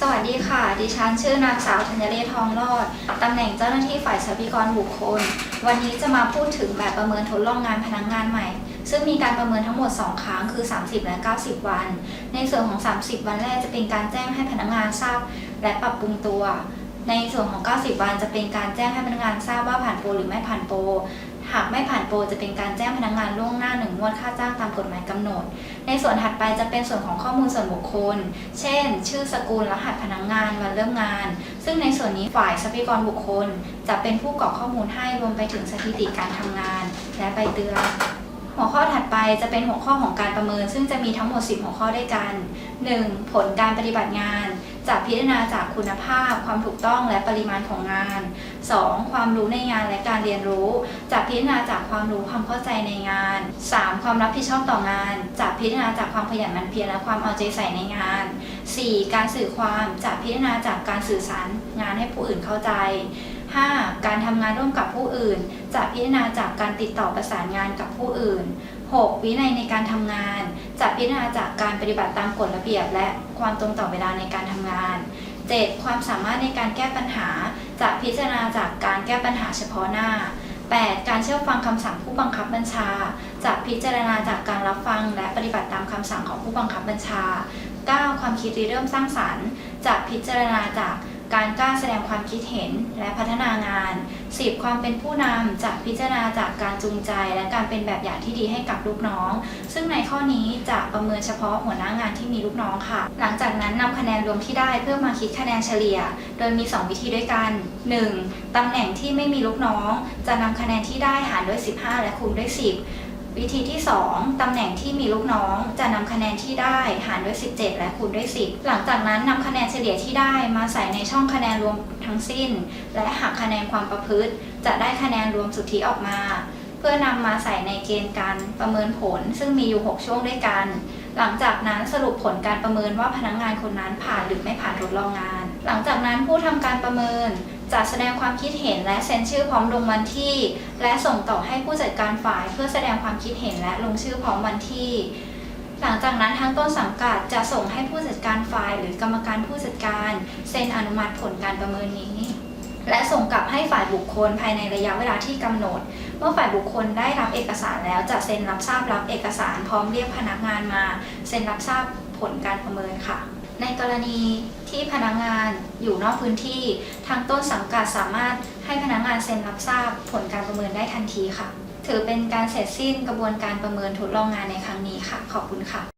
สวัสดีค่ะ ดิฉันชื่อนางสาวธัญเรศทองรอด ตำแหน่งเจ้าหน้าที่ฝ่ายทรัพยากรบุคคล วันนี้จะมาพูดถึงแบบประเมินทดลองงานพนักงานใหม่ ซึ่งมีการประเมินทั้งหมด 2 ครั้ง คือ 30 และ 90 วัน ในส่วนของ 30 วันแรกจะเป็นการแจ้งให้พนักงานทราบ และปรับปรุงตัว ในส่วนของ 90 วันจะเป็นการแจ้งให้พนักงานทราบว่าผ่านโปรหรือไม่ผ่านโปร หากไม่ผ่านโปรจะเป็นการแจ้งพนักงานล่วงหน้าหนึ่งงวดค่าจ้างตามกฎหมายกำหนด ในส่วนถัดไปจะเป็นส่วนของข้อมูลส่วนบุคคล เช่น ชื่อสกุลรหัสพนักงานวันเริ่มงาน ซึ่งในส่วนนี้ฝ่ายทรัพยากรบุคคล จะเป็นผู้กรอกข้อมูลให้รวมไปถึงสถิติการทำงาน และใบเตือนหัวข้อถัดไปจะเป็นหัวข้อของการประเมิน ซึ่งจะมีทั้งหมด 10 หัวข้อด้วยกัน 1. ผลการปฏิบัติงาน จะพิจารณาจากคุณภาพ ความถูกต้องและปริมาณของงาน 2. ความรู้ในงานและการเรียนรู้ จะพิจารณาจากความรู้ความเข้าใจในงาน 3. ความรับผิดชอบต่องาน จะพิจารณาจากความขยันหมั่นเพียรและความเอาใจใส่ในงาน 4. การสื่อความจะพิจารณาจากการสื่อสารงานให้ผู้อื่นเข้าใจ 5. การทำงานร่วมกับผู้อื่น จะพิจารณาจากการติดต่อประสานงานกับผู้อื่น 6. วินัยในการทำงาน จะพิจารณาจากการปฏิบัติตามกฎระเบียบ และความตรงต่อเวลาในการทำงาน 7. ความสามารถในการแก้ปัญหา จะพิจารณาจากการแก้ปัญหาเฉพาะหน้า 8. การเชื่อฟังคำสั่งผู้บังคับบัญชา จะพิจารณาจากการรับฟังและปฏิบัติตามคำสั่งของผู้บังคับบัญชา 9. ความคิดริเริ่มสร้างสรรค์จะพิจารณาจากการกล้าแสดงความคิดเห็นและพัฒนางาน 10. ความเป็นผู้นำจะพิจารณาจากการจูงใจ และการเป็นแบบอย่างที่ดีให้กับลูกน้อง ซึ่งในข้อนี้จะประเมินเฉพาะหัวหน้างานที่มีลูกน้องค่ะ หลังจากนั้นนำคะแนนรวมที่ได้เพื่อมาคิดคะแนนเฉลี่ย โดยมี 2 วิธีด้วยกัน 1. ตำแหน่งที่ไม่มีลูกน้อง จะนำคะแนนที่ได้หารด้วย 15 และคูณด้วย 10 วิธีที่ 2 ตำแหน่งที่มีลูกน้องจะนำคะแนนที่ได้หารด้วย 17 และคูณด้วย 10 หลังจากนั้นนำคะแนนเฉลี่ยที่ได้มาใส่ในช่องคะแนนรวมทั้งสิ้น และหักคะแนนความประพฤติ จะได้คะแนนรวมสุทธิออกมา เพื่อนำมาใส่ในเกณฑ์การประเมินผล ซึ่งมีอยู่ 6 ช่วงด้วยกัน หลังจากนั้นสรุปผลการประเมินว่าพนักงานคนนั้นผ่านหรือไม่ผ่านทดลองงาน หลังจากนั้นผู้ทำการประเมิน จะแสดงความคิดเห็นและเซ็นชื่อพร้อมลงวันที่ และส่งต่อให้ผู้จัดการฝ่าย เพื่อแสดงความคิดเห็นและลงชื่อพร้อมวันที่ หลังจากนั้นทางต้นสังกัดจะส่งให้ผู้จัดการฝ่าย หรือกรรมการผู้จัดการเซ็นอนุมัติผลการประเมินนี้ และส่งกลับให้ฝ่ายบุคคลภายในระยะเวลาที่กำหนด เมื่อฝ่ายบุคคลได้รับเอกสารแล้วจะเซ็นรับทราบรับเอกสารพร้อมเรียกพนักงานมา เซ็นรับทราบผลการประเมินค่ะ ในกรณีที่พนักงานอยู่นอกพื้นที่ ทางต้นสังกัดสามารถให้พนักงานเซ็นรับทราบผลการประเมินได้ทันทีค่ะ ถือเป็นการเสร็จสิ้นกระบวนการประเมินทดลองงานในครั้งนี้ค่ะ ขอบคุณค่ะ